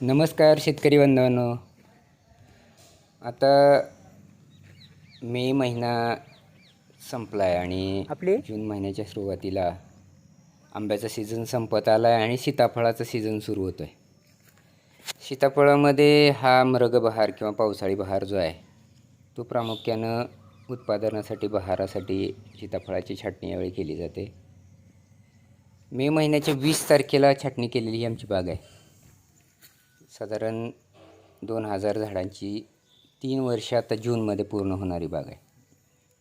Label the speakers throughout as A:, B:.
A: नमस्कार शेतकरी बांधवांनो आता मे महिना संपला आहे आणि
B: आपले?
A: जून महिन्याच्या सुरुवातीला आंब्याचा सीझन संपत आला आहे आणि सीताफळाचा सीझन सुरू होतो आहे सीताफळामध्ये हा मृगबहार किंवा पावसाळी बहार जो आहे तो प्रामुख्यानं उत्पादनासाठी बहारासाठी सीताफळाची छाटणी यावेळी केली जाते. मे महिन्याच्या वीस तारखेला छाटणी केलेली ही आमची बाग आहे. साधारण दोन हजार झाडांची तीन वर्ष आता जूनमध्ये पूर्ण होणारी बाग आहे.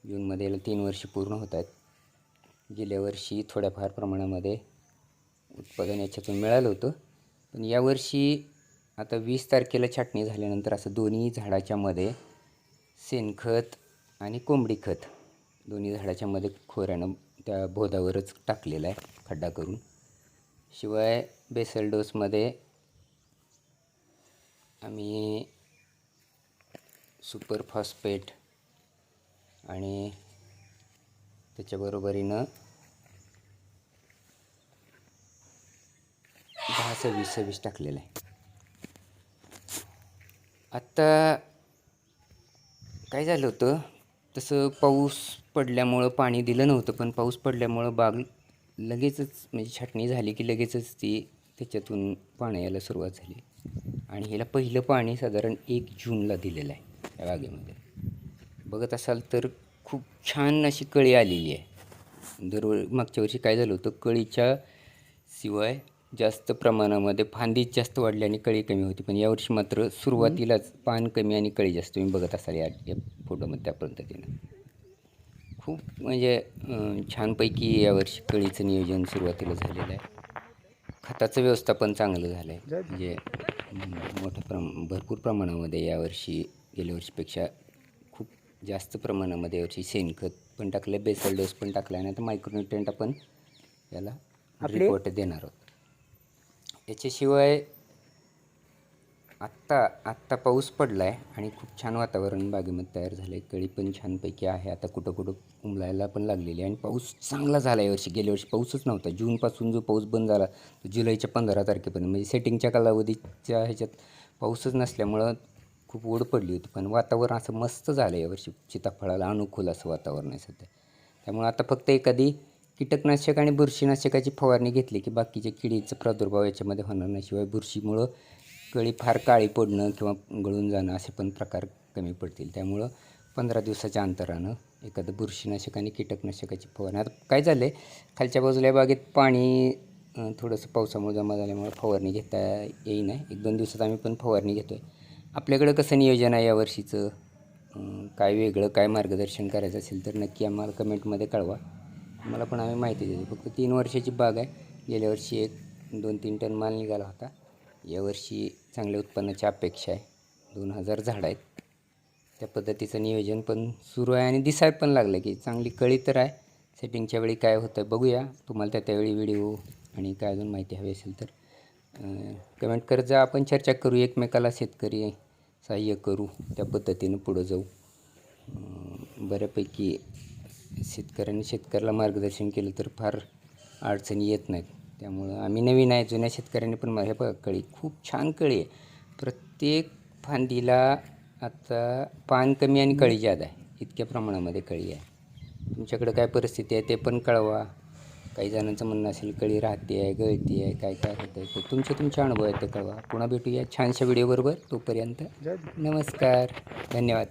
A: जूनमध्ये याला तीन वर्ष पूर्ण होत आहेत. गेल्या वर्षी थोड्याफार प्रमाणामध्ये उत्पादन याच्यातून मिळालं होतं. पण यावर्षी आता वीस तारखेला छाटणी झाल्यानंतर असं दोन्ही झाडाच्यामध्ये शेणखत आणि कोंबडी खत दोन्ही झाडाच्यामध्ये खोऱ्यानं त्या भोदावरच टाकलेलं आहे खड्डा करून. शिवाय बेसल डोसमध्ये आम्ही सुपर फॉस्फेट आणि त्याच्याबरोबरीनं दहा सव्वीस सव्वीस टाकलेलं आहे. आत्ता काय झालं होतं? तसं पाऊस पडल्यामुळं पाणी दिलं नव्हतं पण पाऊस पडल्यामुळं बाग लगेचच म्हणजे छाटणी झाली की लगेचच ती त्याच्यातून पाणी यायला सुरुवात झाली. आणि ह्याला पहिलं पाणी साधारण एक जूनला दिलेलं आहे या बागेमध्ये. बघत असाल तर खूप छान अशी कळी आलेली आहे. दर मागच्या वर्षी काय झालं होतं कळीच्या शिवाय जास्त प्रमाणामध्ये फांदीच जास्त वाढली आणि कळी कमी होती. पण यावर्षी मात्र सुरुवातीलाच पान कमी आणि कळी जास्त. तुम्ही बघत असाल या या फोटोमध्ये त्या पद्धतीनं. खूप म्हणजे छानपैकी यावर्षी कळीचं नियोजन सुरुवातीला झालेलं आहे. खताचं व्यवस्थापन चांगलं झालं आहे म्हणजे मोठ्या प्रम भरपूर प्रमाणामध्ये यावर्षी गेल्या वर्षीपेक्षा खूप जास्त प्रमाणामध्ये यावर्षी शेणखत पण टाकलं बेसल डोस पण टाकला आणि आता मायक्रोन्युट्रेंट आपण याला रिपोर्ट देणार आहोत. याच्याशिवाय आत्ता आत्ता पाऊस पडला आहे आणि खूप छान वातावरण बागेमध्ये तयार झालं आहे कळी पण छानपैकी आहे. आता कुठं कुठं उमलायला पण लागलेली आहे. आणि पाऊस चांगला झाला आहे यावर्षी गेल्या वर्षी पाऊसच नव्हता. जूनपासून जो पाऊस बंद झाला तो जुलैच्या पंधरा तारखेपर्यंत. म्हणजे सेटिंगच्या कालावधीच्या ह्याच्यात पाऊसच नसल्यामुळं खूप ओढ पडली होती. पण वातावरण असं मस्त झालं आहे यावर्षी सीताफळाला अनुकूल असं वातावरण आहे सध्या. त्यामुळे आता फक्त एखादी कीटकनाशक आणि बुरशीनाशकाची फवारणी घेतली की बाकीच्या किडीचा प्रादुर्भाव याच्यामध्ये होणार नाही. शिवाय बुरशीमुळं कळी फार काळी पडणं किंवा गळून जाणं असे पण प्रकार कमी पडतील. त्यामुळं पंधरा दिवसाच्या अंतरानं एखादं बुरशीनाशक आणि कीटकनाशकाची फवारणी. आता काय झालं आहे खालच्या बाजूला बागेत पाणी थोडंसं पावसामुळे जमा झाल्यामुळे फवारणी घेता येईना. एक दोन दिवसात आम्ही पण फवारणी घेतो आहे आपल्याकडं कसं नियोजन आहे यावर्षीचं काय वेगळं काय मार्गदर्शन करायचं असेल तर नक्की आम्हाला कमेंटमध्ये कळवा. मला पण आम्ही माहिती देतो. फक्त तीन वर्षाची बाग आहे. गेल्या वर्षी एक दोन तीन टन माल निघाला होता. यावर्षी चांगल्या उत्पन्नाची अपेक्षा आहे. दोन हजार झाड आहेत. त्या पद्धतीचं नियोजन पण सुरू आहे आणि दिसायला पण लागलं की चांगली कळी तर आहे. सेटिंगच्या वेळी काय होतं बघूया. तुम्हाला त्या त्यावेळी व्हिडिओ आणि काय अजून माहिती हवी असेल तर कमेंट करत जा. आपण चर्चा करू. एकमेकाला शेतकरी सहाय्य करू. त्या पद्धतीनं पुढं जाऊ. बऱ्यापैकी शेतकऱ्यांनी शेतकऱ्याला मार्गदर्शन केलं तर फार अडचणी येत नाहीत. त्यामुळं आम्ही नवीन आहे जुन्या शेतकऱ्यांनी पण हे बघा कळी. खूप छान कळी आहे. प्रत्येक फांदीला आता पान कमी आणि कळी जादा आहे. इतक्या प्रमाणामध्ये कळी आहे. तुमच्याकडं काय परिस्थिती आहे ते पण कळवा. काही जणांचं म्हणणं असेल कळी राहते आहे गळती आहे काय काय होतं आहे ते. तुमचे तुमचे अनुभव आहेत ते कळवा. पुन्हा भेटूया छानशा व्हिडिओबरोबर तोपर्यंत नमस्कार. धन्यवाद.